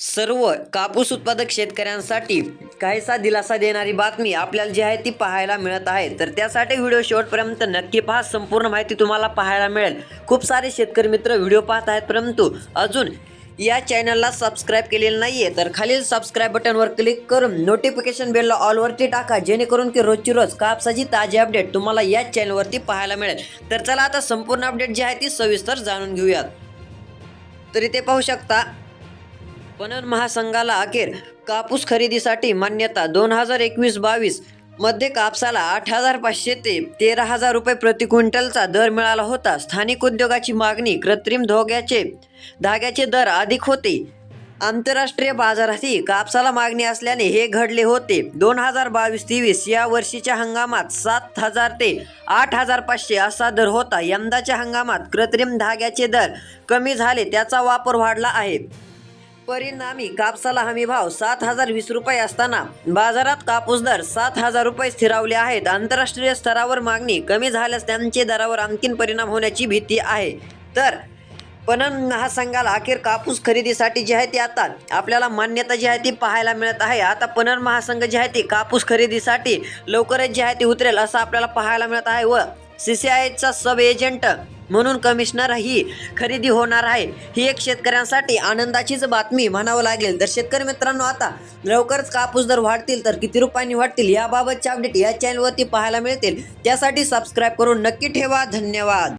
सर्व कापूस उत्पादक शेतकऱ्यांसाठी काहीसा दिलासा देणारी बातमी आपल्याला जी आहे ती पाहायला मिळत आहे. तर त्यासाठी व्हिडिओ शेवटपर्यंत नक्की पहा. संपूर्ण माहिती तुम्हाला पाहायला मिळेल. खूप सारे शेतकरी मित्र व्हिडिओ पाहत आहेत परंतु अजून या चॅनलला सबस्क्राईब केलेलं आहे तर खालील सबस्क्राईब बटनवर क्लिक करून नोटिफिकेशन बेलला ऑलवरती टाका जेणेकरून की रोजची रोज कापसाची ताजी अपडेट तुम्हाला याच चॅनलवरती पाहायला मिळेल. तर चला आता संपूर्ण अपडेट जी आहे ती सविस्तर जाणून घेऊयात. तर इथे पाहू शकता पणन महासंघाला अखेर कापूस खरेदीसाठी मान्यता दोन हजार एकवीस बावीस. मध्ये कापसाला आठ हजार पाचशे ते तेरा हजार रुपये प्रति क्विंटलचा दर मिळाला होता. स्थानिक उद्योगाची मागणी कृत्रिम धोग्याचे धाग्याचे दर अधिक होते. आंतरराष्ट्रीय बाजारातही कापसाला मागणी असल्याने हे घडले होते. दोन हजार बावीस तेवीस या वर्षीच्या हंगामात सात हजार ते आठ हजार पाचशे असा दर होता. यंदाच्या हंगामात कृत्रिम धाग्याचे दर कमी झाले त्याचा वापर वाढला आहे. परिणामी कापसाला हमी भाव सात हजार वीस रुपये असताना बाजारात कापूस दर सात हजार रुपये स्थिरावले आहेत. आंतरराष्ट्रीय स्तरावर मागणी कमी झाल्यास त्यांचे दरावर आणखीन परिणाम होण्याची भीती आहे. तर पणन महासंघाला अखेर कापूस खरेदीसाठी जी आहे ती आता आपल्याला मान्यता जी आहे ती पाहायला मिळत आहे. आता पणन महासंघ जी आहे ती कापूस खरेदीसाठी लवकरच जी आहे ती उतरेल असं आपल्याला पाहायला मिळत आहे व सी सी आयचा सब एजंट म्हणून कमिशनर ही खरेदी होणार आहे. ही एक शेतकऱ्यांसाठी आनंदाचीच बातमी म्हणावं लागेल. तर शेतकरी मित्रांनो आता लवकरच कापूस दर वाढतील तर किती रुपयांनी वाढतील याबाबतचे अपडेट या चॅनलवरती पाहायला मिळतील. त्यासाठी सबस्क्राईब करून नक्की ठेवा. धन्यवाद.